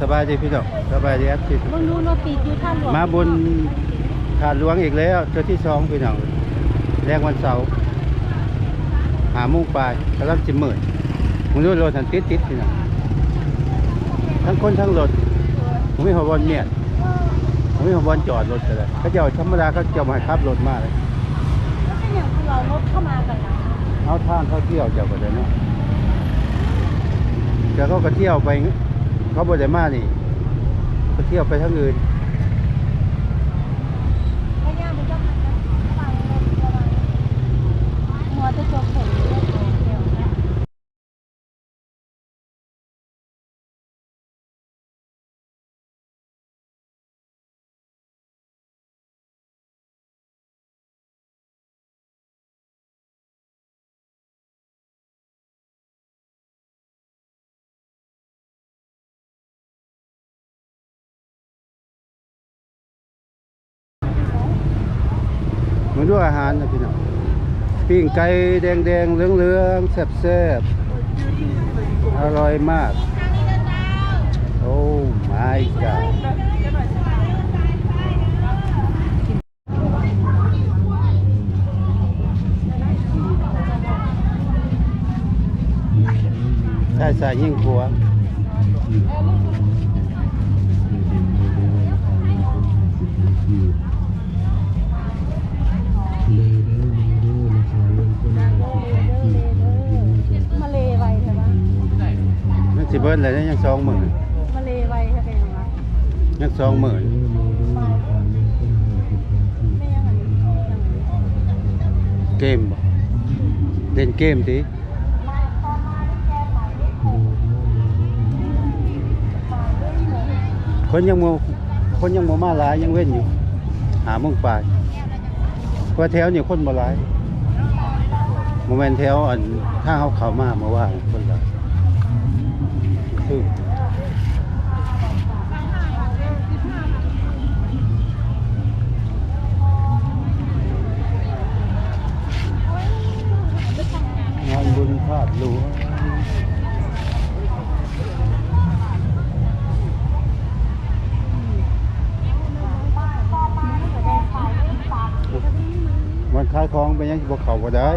สบายดีพี่น้องสบายดีครับพี่มึงดูโนติดอยู่ท่าหลวงมาบนขาดหลวงอีกแล้วเจอที่สองพี่น้องแรงวันเสาร์หาโมุ่งปลายกำลังจิมมื่นมึงดูรถทันติดติดพี่น้องทั้งคนทั้งรถผมไม่หัวบอลเมียนผมไม่หัวบอลจอดรถกันเลยเขาเจ้าธรรมดาเขาเจ้ามาให้ขับรถมาเลยแล้วเป็นอย่างที่เรารถเข้ามากันนะเอาทางเขาเที่ยวเจ้าก็ได้เนาะแต่เขาก็เที่ยวไป เขาบ่ได้มานี่เขาเที่ยวไปทั้งอื่นพยายามมันจะหันนะระวังระวังหัวจะจบผม มาดูอาหารนะพี่น้องปิ้งไก่แดงแดงๆเหลืองเหลืองๆแซ่บแซ่บๆอร่อยมาก โอ้ my god ใช่ใช่ยิ่งกลัว บิ้ลเลยนะยังสองหมื่นมาเลไวใช่ไหมวะยังสองหมื่นไม่ยังไงเกมบ่เล่นเกมดิคนยังโมคนยังโมมาหลายยังเว้นอยู่ หาโมงปลายเพราะแถวนี่คนบ่หลายโมเมนแถวอันถ้างเขาเข้ามาเมื่อว่านคนหลายคือ ๆงานบุญภาพหลวงมันขายของไปยังบนเขาก็ได้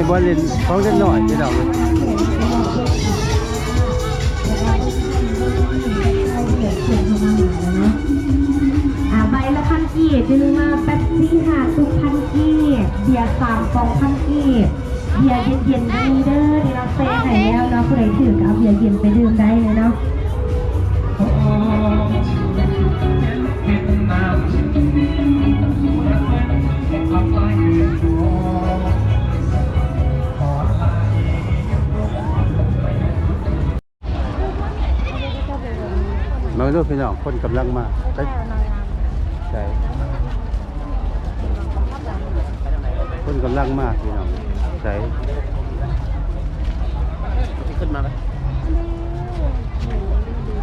นนี่บอลเล่นของเล็กน้อยพี่น้องอ่าใบละพันกีบจะมีมาแป๊บซี่ค่ะทุกพันกีบเบียร์สามฟองพันกีบเบียร์เย็นๆมีเด้อเดี๋ยวเราเซนไหนแล้วเนาะผู้ใดถือกับเบียร์เย็นไปดื่มได้เมาดูพี่น้องคนกำลังมาใช่พ่นางงามใช่คนกำลังมาพี่น้องใช่ขึ้นมาไหม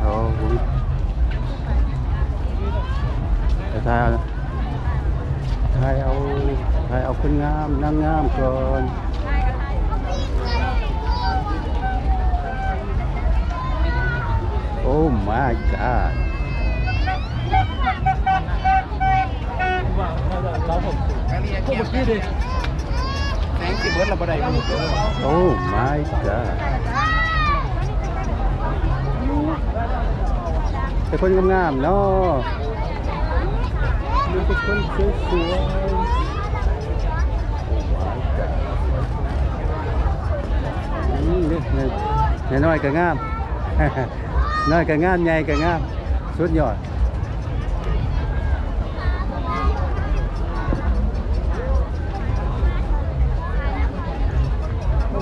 โอ้โหแต่ถ่ายเอายเอาถ่ายเอาคนงามนางงามก่อน โอ้ my god พวกเมื่อกี้ดิแสงสิเบิร์ดเราบ่ได้กันหมดเลยโอ้ my god เป็นคนงามๆเนาะมีมีแต่คนสวยๆนี่นี่นี่น้อยก็งาม น้อยก็งามใหญ่ก็งามสุดยอด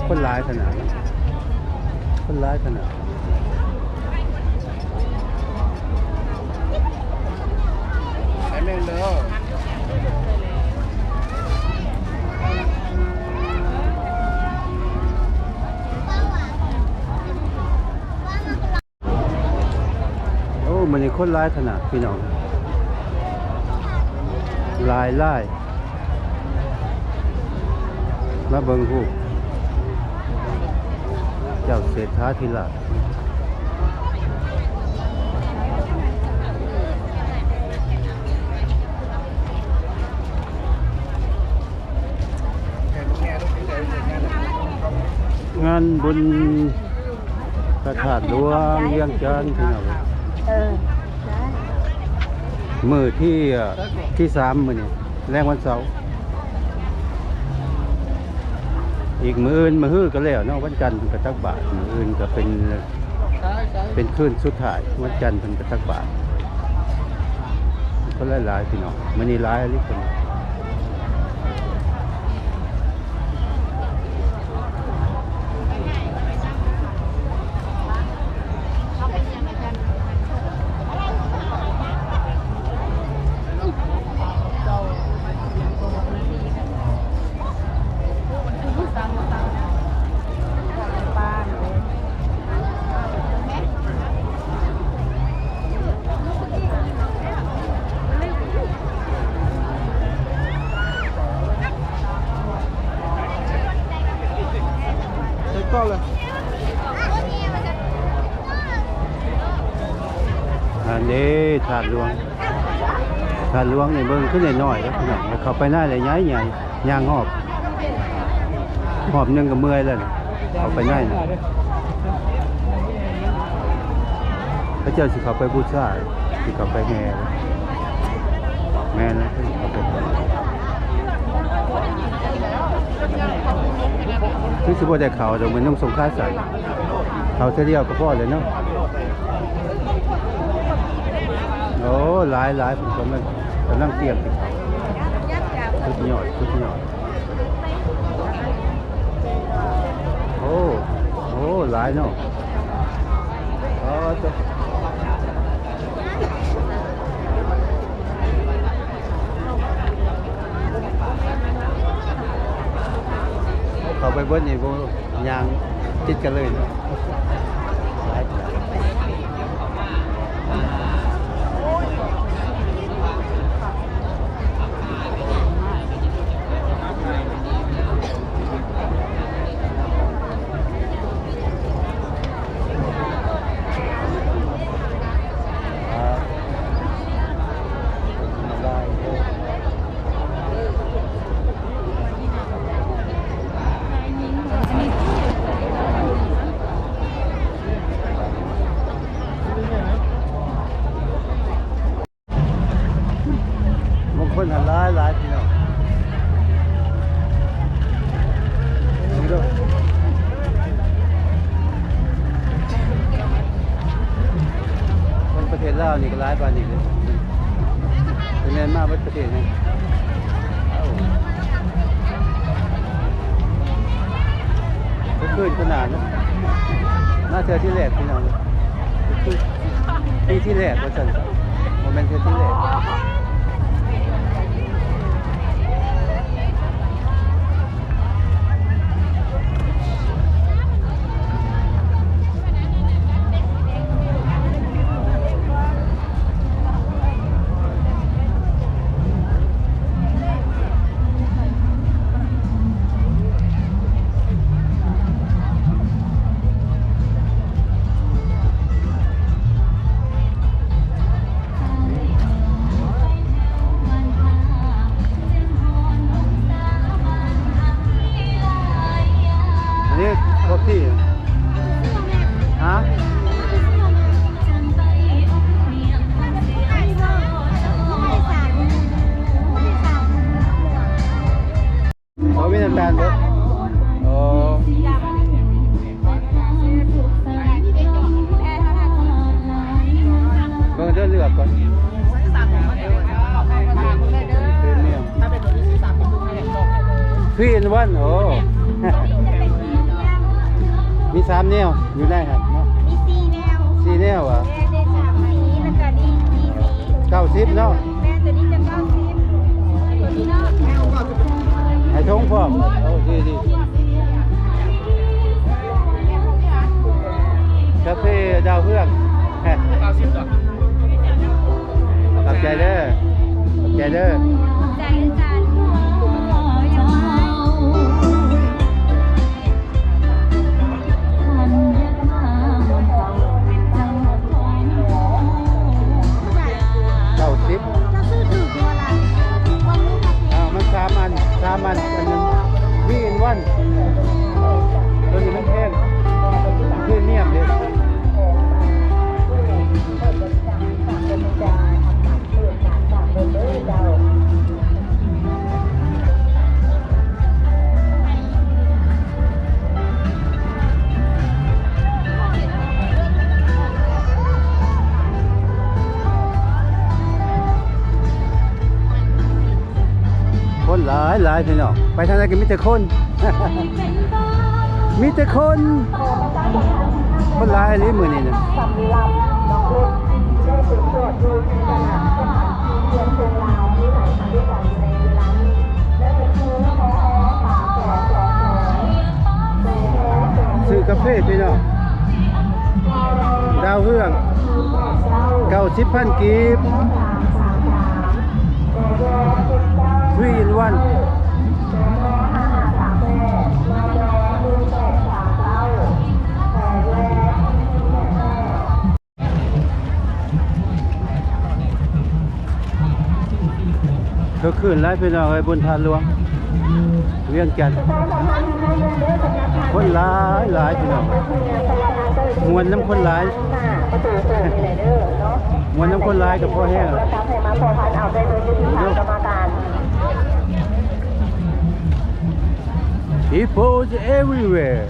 คนร้ายขนาดคนร้ายขนาด คนร้ายขนาดพี่น้องลายไล่มาเบิงหูเจ้าเศรษฐาธิราชแค่ลูกแง่ลูกแง่ลูกแง่เลยงานบุญพระธาตุหลวงเวียงจันทน์พี่น้องเออ มือที่ที่สามมือนี่แรงวันเสาร์อีกมืออื่นมือฮื้อก็แล้วเนาะวันจันทร์เป็นกระตักบาทมืออื่นก็เป็นเป็นคืนสุดท้ายวันจันทร์เป็นกระตักบาทก็หลายๆพี่น้องมันนี่หลายอะไรคนใช้ก้อนเลยอันนี้ถาดหลวงถาดหล วงนี่เบิ่งขึ้นน้อยๆแล้วพี่น้องเขาไปหน้าเลยใหญ่ใหญ่ยางหอบหอบหนึงก็เมื่อยแล้วนี่เขาไปหน้าน่ะพระเจ้าสิเขาไปบูชาสิเขาไปแห่แม่นะเขาไปคือสิบ่ได้เขาดอกมันต้องส่งค่าใส่เขาเท่าเดียวก็พ่อเลยเนาะโอ้หลายหลายผมกำลัง กำลังเตรียมสิเขาชุดยอดชุดยอดโอ้โอ้หลายเนาะอ๋อจะเขาไปเบิ้ลนี่พวกยางติดกันเลยเนาะ ขึ้นขนาดนะน่าเจอที่แหลกพี่น้องที่ที่แหลกว่าฉันโมเมนต์เจอที่แหลก นาะแม่ตัวนี้จะเก้าสิบตัวนี้เนาะให้ทงพร้อมโอ้ดีดีคาเฟ่ดาวเพื่องเก้าสิบดอกขอบใจเด้อขอบใจเด้อใจคือกัน องไปทางไหนมีแต่คน มีแต่คน คนหลายอันนี้มือนี่นะซื้อกาแฟพี่น้องดาวเฮืองเก้าสิบพันกีบ three in one ก็ขึ้นไล่พี่น้องไอ้บนทานหลวงเวียงจันทน์คนหลายหลายพี่น้องมวนน้ำคนหลายมวนน้ำคนหลายกับพ่อแห้ง People everywhere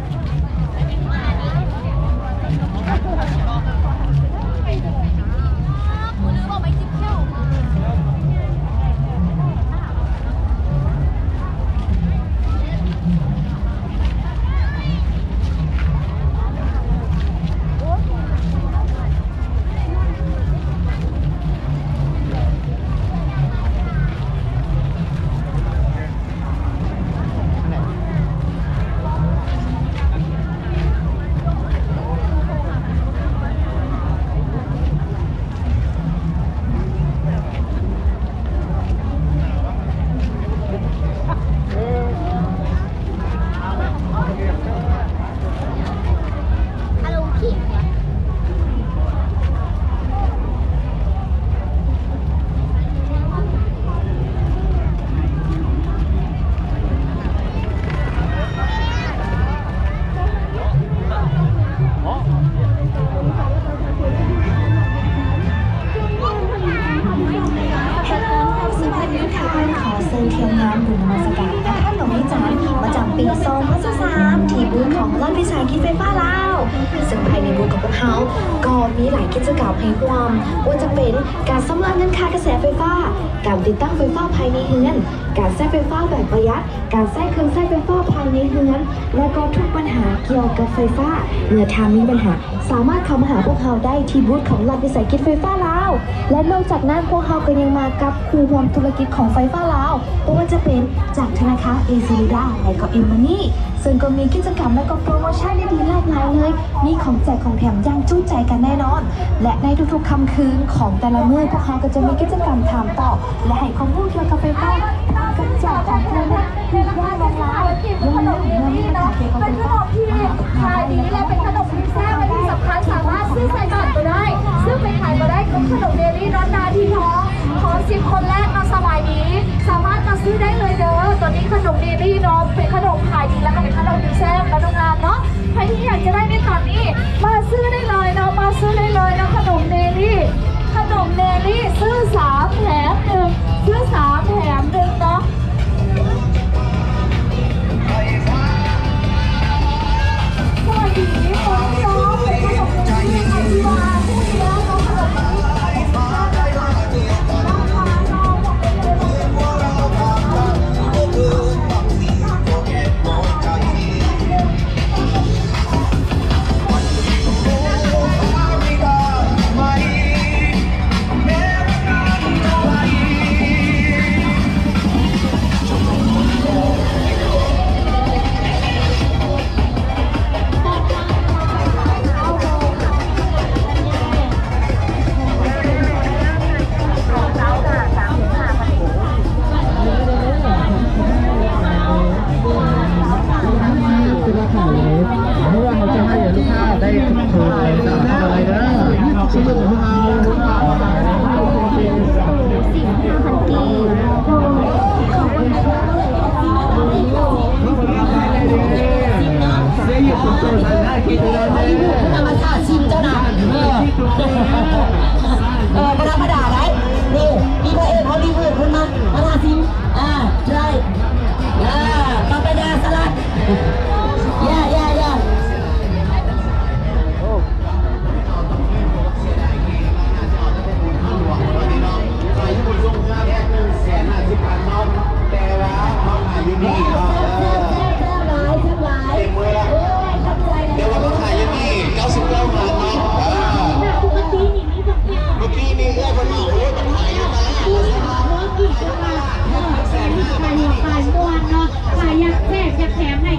การใช้เครื่องใช้ไฟฟ้าภายในเฮือนและก็ทุกปัญหาเกี่ยวกับไฟฟ้าเมื่อทางมีปัญหา สามารถเข้ามาหาพวกเขาได้ที่บูธของรัฐวิสาหกิจไฟฟ้าลาวและนอกจากนั้นพวกเขาก็ยังมากับครูรวมธุรกิจของไฟฟ้าลาวไม่ว่าจะเป็นจากธนาคารเอซิลิดาและก็เอมมานี่ซึ่งก็มีกิจกรรมและก็โปรโมชั่นดีๆหลากหลายเลย มีของแจกของแถมย่างจุใจกันแน่นอน และในทุกๆค่ำคืนของแต่ละมื้อพวกเขาก็จะมีกิจกรรมถามตอบและให้ข้อมูลเกี่ยวกับไฟฟ้ากับแจกของแถ มที่ย่านลงลายยังมีเรื่องเนาเกี่ยวกับไฟเป็นขานมที่ขายดีและเป็นขนมที่แซ่บและที่สำคัญสามารถซื้อใส่บาตรก็ได้ซื้อไปขายก็ได้กับขนมเดลี่ร้อนนาที่ท้องขอสิบคนแรกมาสบายนี้ สามารถมาซื้อได้เลยเด้อตัวนี้ขนมเดลี่เนาะเป็นขนมขายดีแล้วก็เป็นขนมที่แซ่บและโรงงานเนาะใครที่อยากจะได้ในตอนนี้ มาซื้อได้เลยเนาะมาซื้อได้เลยนะขนมเดลี่ขนมเดลี่ซื้อสามแถมหนึ่ง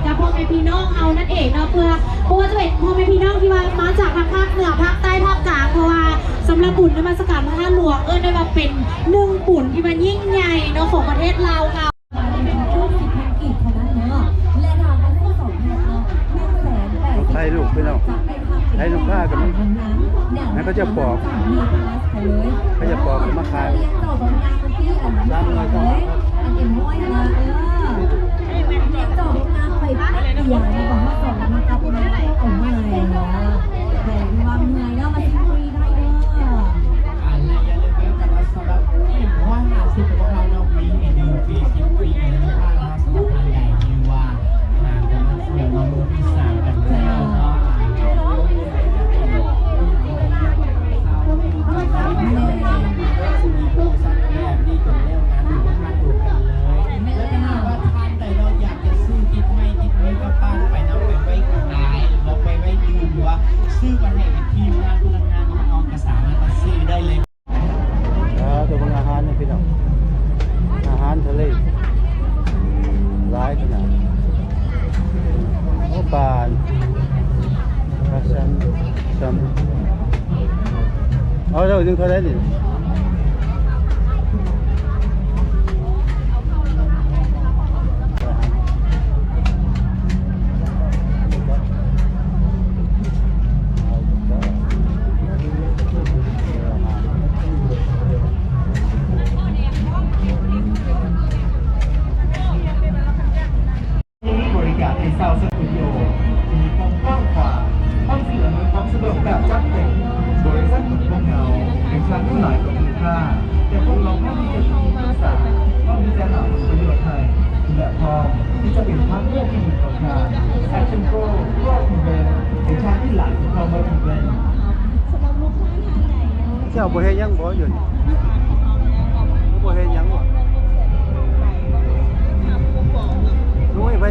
กับพ่อแม่พี่น้องเอานั่นเองเนาะเพื่อเพราะว่าจะเป็นพ่อแม่พี่น้องที่ว่ามาจากทางภาคเหนือภาคใต้ภาคกลางเพราะว่าสำหรับบุญนมัสการพระธาตุหลวงเอิ้นได้ว่าเป็นหนึ่งบุญที่มันยิ่งใหญ่เนาะของประเทศเราค่ะลูกสิบพันกีบเท่านั้ละทางไปเนาะให้ลูกค้ากันมั้ยงั้นเขาจะปอกเขาจะปอกมาขายรียนต่อบางงานที่ ห้อยนะเอย่างงานไปเดี่ยนบอกว่าสองมันกับมาเอาเมื่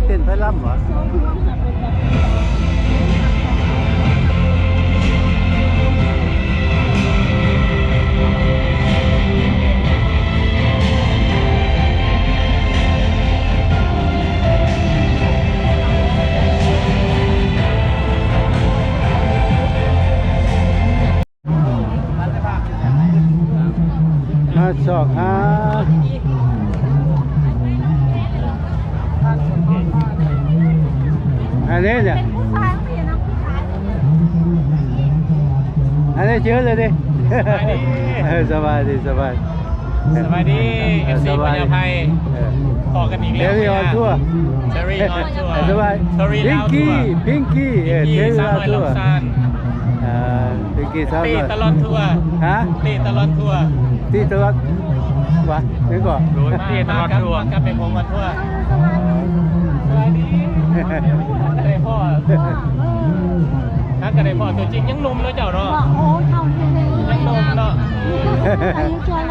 เต้นไปล่ำบ่มาสอกหา อันนี้เนี่ยผู้ชายไม่เห็นนะผู้ชายอันนี้เจอเลยดิเออสบายดีสบายสบายดี FC พญาไพเออต่อกันอีกเทแล้วรีออนทัวร์เชอรี่ออนทัวร์สบายเชอรี่พิงลาวทักี้วร์พิงกี้เออเทที่รีสาอมอนร้อยทัลวร์ซานอ่าพิงกี้สามตีร้อยตลอดทัวร์ฮะตีตลอดทัวร์ที่ตลอดวะนึกก่อนตีตลอดทัวร์กับเป็นผมวันทัวร์สวัสดี อะไรพ่อถ้ากันได้พ่อตัวจริงยังหนุ่มเนาะเจ้าเนาะบอกโอ้เท่านี้เลยยังหนุ่มเนาะ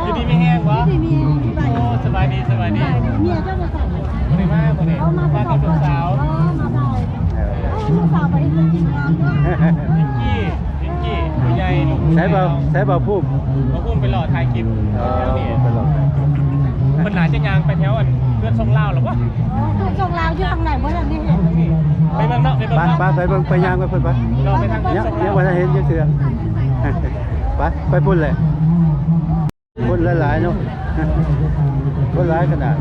อยู่ดีไม่แห้งวะที่มีที่บ้านโอ้สบายดีสบายดีเมียเจ้าจะใส่บ่ได้มากบ่ได้เขามามากับลูกสาวมาเบาเออลูกสาวไปเรียนจริงงานด้วยพิงกี้พิงกี้ผู้ใหญ่ลูกใช้เบาใช้เบาพุ่มเขาพุ่งไปหล่อถ่ายคลิปเอแถวอนี้ไปหลอก มันหนาจะยางไปแถวอันเพื่อนทรงเล่าวหรอวะคือจงลาวอยู่ทางไหนเมื่อไหร่นี่เห็นไปเมืองนอกไปเมืองไปนอกไปไปเบิ่งไปย่างไปเพิ่นไปเราไปทางเพื่อนยังทรงยัเล่างววันเห็นยังเสือไปไปพุ่นเลยพุ่นหลายๆเนาะพุ่นหลายขนาด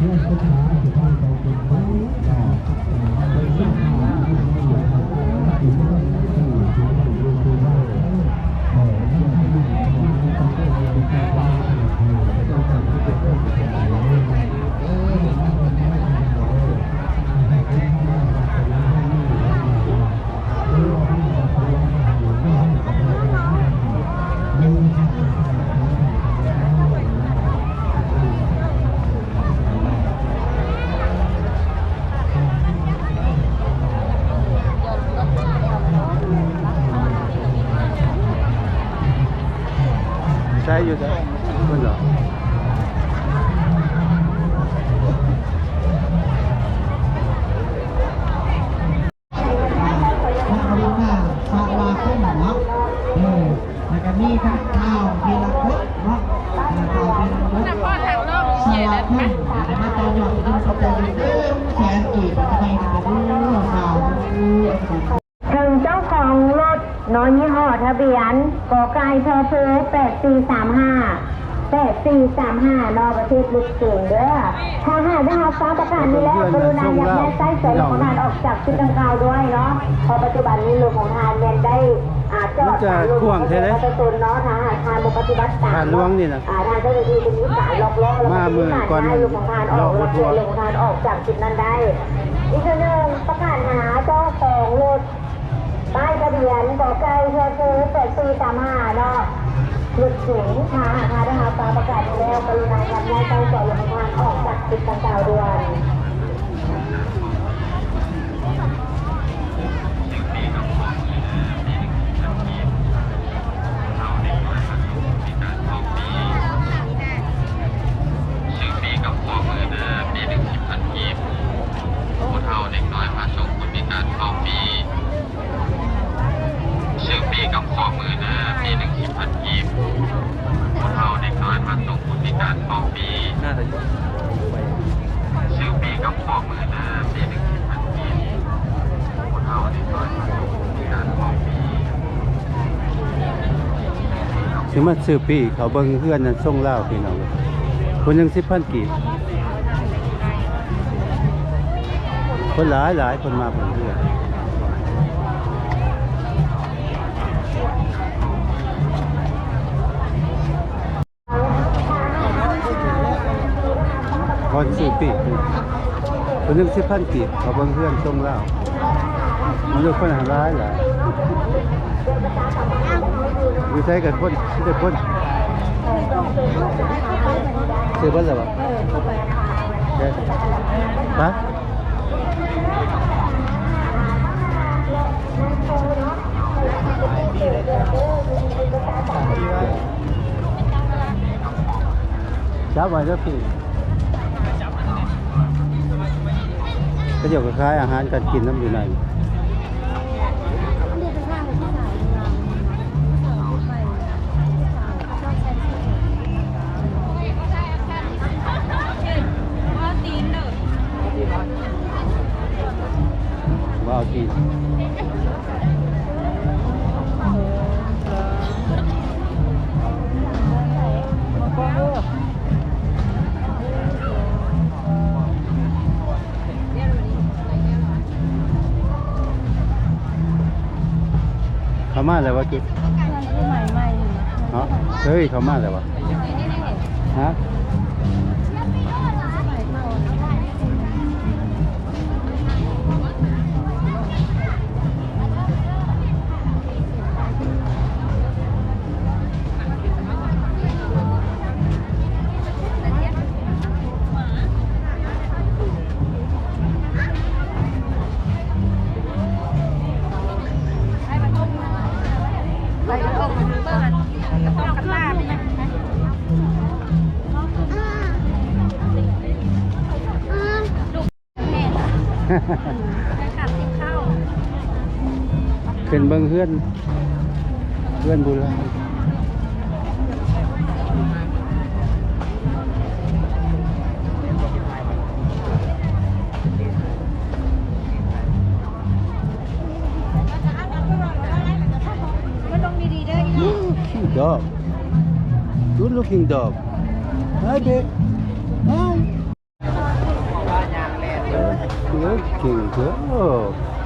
ช้ ไก่พอเพอแปดสี่สามห้าแปดสี่สามห้านอกประเทศลึกเก่งเด้อถ้าหากได้รับฟ้าประกาศนี้แล้วกรุณาอย่าแม่ไส้ใส่ลงของทานออกจากชุดดังกล่าวด้วยเนาะเพราะปัจจุบันนี้ลูกของทานเรียนได้อาจจะมันจะพ่วงใช่ไหมประชาชนเนาะถ้าหากทานปฏิบัติตามทานล้วงนี่นะอ่าทานเจ้าหน้าที่จะมีการล็อกล้อแล้วมามือก่อนให้ลูกของทานอล็ออกกแล้วรถทัเพื่วอร์ลูกของทานออกจากจุดนั้นได้อีกอันหนึ่งประกาศหาเจ้าของรถ ป้ายทะเบียนกอไก่เธอคือแปดสี่สามห้าเนาะหลุดถึงค่ะค่ะได้รับฟ้าประกาศแล้วกรุณายับยั้งใจจอดลงทางออกจากติดต่างดาวด่วน งคนพิการเข้าปีน่าจะชื่อปีกับพ่อมือเด้อปีหนึ่งสิบพันกีบผู้เฒ่าเด็กน้อยพาส่งคนพิการเข้าปีสิมาซื้อปีเขาเบิ่งเพื่อนนั่นส่งเล่าวพี่น้องคนหนึ่งสิบพันกีบคนหลายหลายคนมาเพิ่นเพื่อน คนซื้อปีคนนึ่งสิพันกีบเขาบิ่งเพื่อนส่งเล่ามันดูคนหลายหลายอยู่ใช้กับคนที่แต่คนซื้อบ้านหรือเปล่าเด้ปะจับไว้แล้วพี่ ก็เดี๋ยวก็คล้ายอาหารการกินน้ำอยู่ในว่าเอากิน เขามาแล้ววะจุดคือใหม่ใหม่เนาะเฮ้ยเขามาแล้ววะฮะ เบิ่งเพื่อนเพื่อนบุญแล้วคิวดอก good looking dog hi babe hi looking dog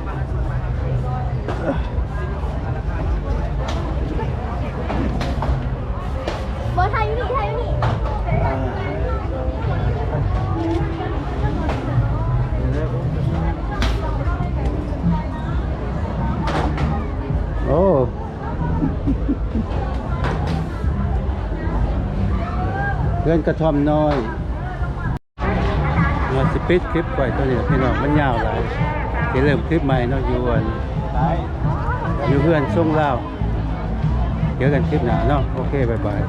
เพื่อนกระท่อมน้อยเราสิปิดคลิปไว้ตัวนี้พี่น้องมันยาวหลายจะเริ่มคลิปใหม่เนาะอยู่อันอยู่เพื่อนส่งเล่าวเจอกันคลิปหน้าเนาะโอเคบ๊ายบาย